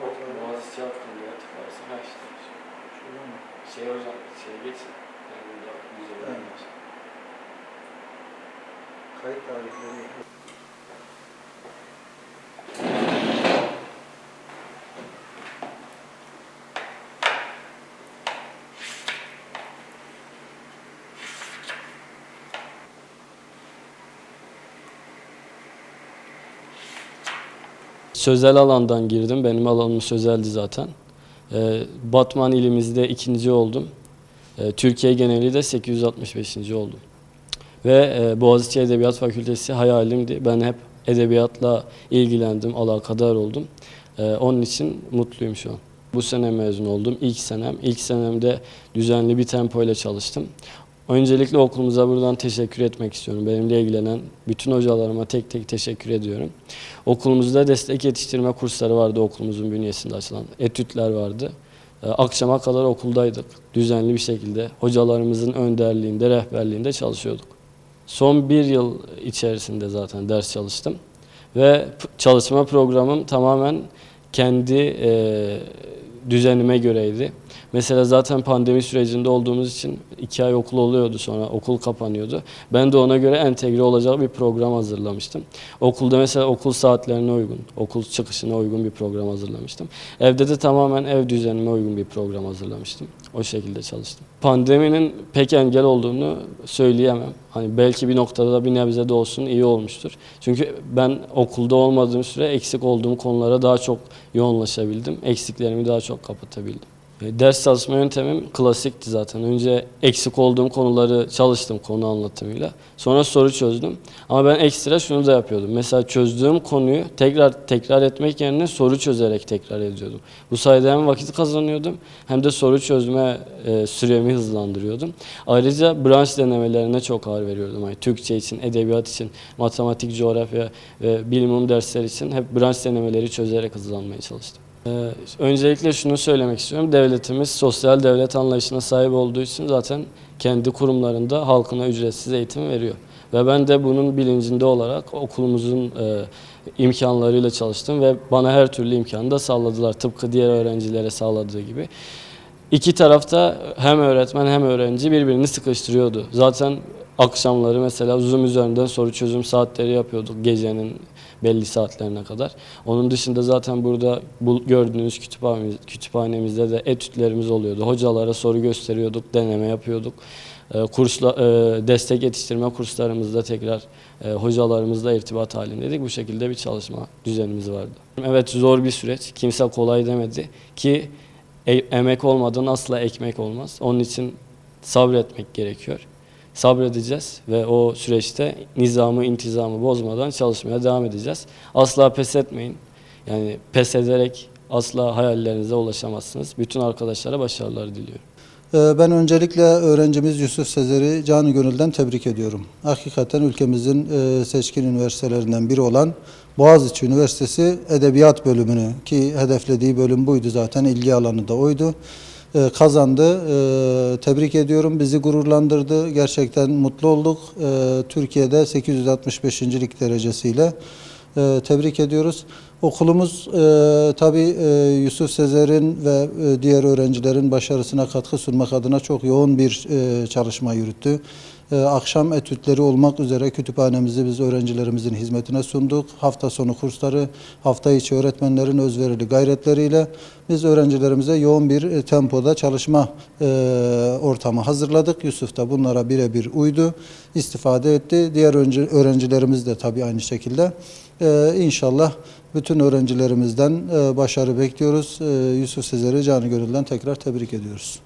Boğaziçi hakkında ya tıklarsın ha işte. Şurada mı? Şey hocam şey geçsin. Yani burada güzel Evet. olmuş. Kayıt tarihleri. Sözel alandan girdim. Benim alanım sözeldi zaten. Ee, Batman ilimizde ikinci oldum. Ee, Türkiye geneli de 865. oldum. Ve e, Boğaziçi Edebiyat Fakültesi hayalimdi. Ben hep edebiyatla ilgilendim, alakadar oldum. Ee, onun için mutluyum şu an. Bu sene mezun oldum. İlk senem. İlk senemde düzenli bir tempoyla çalıştım. Öncelikle okulumuza buradan teşekkür etmek istiyorum. Benimle ilgilenen bütün hocalarıma tek tek teşekkür ediyorum. Okulumuzda destek yetiştirme kursları vardı okulumuzun bünyesinde açılan. Etütler vardı. Ee, Akşama kadar okuldaydık. Düzenli bir şekilde hocalarımızın önderliğinde, rehberliğinde çalışıyorduk. Son bir yıl içerisinde zaten ders çalıştım. Ve çalışma programım tamamen kendi e, düzenime göreydi. Mesela zaten pandemi sürecinde olduğumuz için iki ay okul oluyordu sonra okul kapanıyordu. Ben de ona göre entegre olacak bir program hazırlamıştım. Okulda mesela okul saatlerine uygun, okul çıkışına uygun bir program hazırlamıştım. Evde de tamamen ev düzenime uygun bir program hazırlamıştım. O şekilde çalıştım. Pandeminin pek engel olduğunu söyleyemem. Hani belki bir noktada da bir nebze de olsun iyi olmuştur. Çünkü ben okulda olmadığım süre eksik olduğum konulara daha çok yoğunlaşabildim. Eksiklerimi daha çok kapatabildim. E, Ders çalışma yöntemim klasikti zaten. Önce eksik olduğum konuları çalıştım konu anlatımıyla. Sonra soru çözdüm. Ama ben ekstra şunu da yapıyordum. Mesela çözdüğüm konuyu tekrar tekrar etmek yerine soru çözerek tekrar ediyordum. Bu sayede hem vakit kazanıyordum hem de soru çözme e, süremi hızlandırıyordum. Ayrıca branş denemelerine çok ağır veriyordum. Yani Türkçe için, edebiyat için, matematik, coğrafya ve bilimum dersler için hep branş denemeleri çözerek hızlanmaya çalıştım. Ee, öncelikle şunu söylemek istiyorum. Devletimiz sosyal devlet anlayışına sahip olduğu için zaten kendi kurumlarında halkına ücretsiz eğitim veriyor. Ve ben de bunun bilincinde olarak okulumuzun e, imkanlarıyla çalıştım ve bana her türlü imkanı da sağladılar. Tıpkı diğer öğrencilere sağladığı gibi. İki tarafta hem öğretmen hem öğrenci birbirini sıkıştırıyordu. Zaten akşamları mesela Zoom üzerinden soru çözüm saatleri yapıyorduk gecenin belli saatlerine kadar. Onun dışında zaten burada bu gördüğünüz kütüphanemiz, kütüphanemizde de etütlerimiz oluyordu. Hocalara soru gösteriyorduk, deneme yapıyorduk. Ee, kursla, e, destek yetiştirme kurslarımızda tekrar e, hocalarımızla irtibat halindeydik. Bu şekilde bir çalışma düzenimiz vardı. Evet zor bir süreç. Kimse kolay demedi ki e- emek olmadan asla ekmek olmaz. Onun için sabretmek gerekiyor. Sabredeceğiz ve o süreçte nizamı, intizamı bozmadan çalışmaya devam edeceğiz. Asla pes etmeyin. Yani pes ederek asla hayallerinize ulaşamazsınız. Bütün arkadaşlara başarılar diliyorum. Ee, Ben öncelikle öğrencimiz Yusuf Sezer'i canı gönülden tebrik ediyorum. Hakikaten ülkemizin e, seçkin üniversitelerinden biri olan Boğaziçi Üniversitesi Edebiyat bölümünü ki hedeflediği bölüm buydu zaten ilgi alanı da oydu. E, Kazandı. E, Tebrik ediyorum. Bizi gururlandırdı. Gerçekten mutlu olduk. E, Türkiye'de 865. lik derecesiyle tebrik ediyoruz. Okulumuz e, tabii Yusuf Sezer'in ve diğer öğrencilerin başarısına katkı sunmak adına çok yoğun bir çalışma yürüttü. E, akşam etütleri olmak üzere kütüphanemizi biz öğrencilerimizin hizmetine sunduk. Hafta sonu kursları, hafta içi öğretmenlerin özverili gayretleriyle biz öğrencilerimize yoğun bir e, tempoda çalışma e, ortamı hazırladık. Yusuf da bunlara birebir uydu, istifade etti. Diğer öğrencilerimiz de tabii aynı şekilde. E, inşallah bütün öğrencilerimizden başarı bekliyoruz. Yusuf Sezer'i canı gönülden tekrar tebrik ediyoruz.